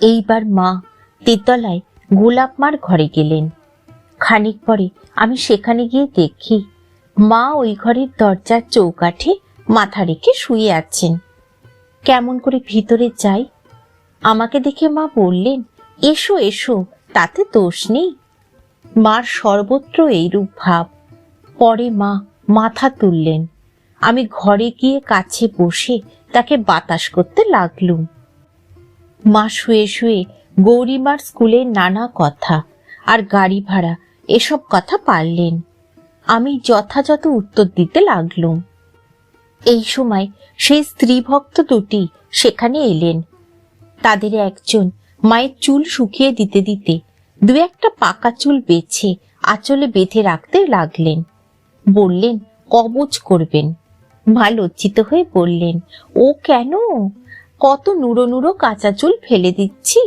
এইবার মা তেতলায় গোলাপ মার ঘরে গেলেন। খানিক পরে আমি সেখানে গিয়ে দেখি, মা ওই ঘরের দরজার চৌকাঠে মাথা রেখে শুয়ে আছেন। কেমন করে ভিতরে যাই? আমাকে দেখে মা বললেন, এসো এসো, তাতে দোষ নেই। মার সর্বত্র এইরূপ ভাব। পরে মা মাথা তুললেন। আমি ঘরে গিয়ে কাছে বসে তাকে বাতাস করতে লাগলুম। মা শুয়ে শুয়ে গৌরীমার স্কুলের নানা কথা আর গাড়ি ভাড়া এসব কথা পারলেন। আমি যথাযথ উত্তর দিতে লাগলুম। এই সময় সেই স্ত্রী ভক্ত দুটি সেখানে এলেন। তাদের একজন মায়ের চুল শুকিয়ে দিতে দিতে দু একটা পাকা চুল বেছে আঁচলে বেঁধে রাখতে লাগলেন। বললেন কবচ করবেন। মা লজ্জিত হয়ে বললেন, ও কেন? কত নুড়ো নুড়ো কাঁচা চুল ফেলে দিচ্ছি।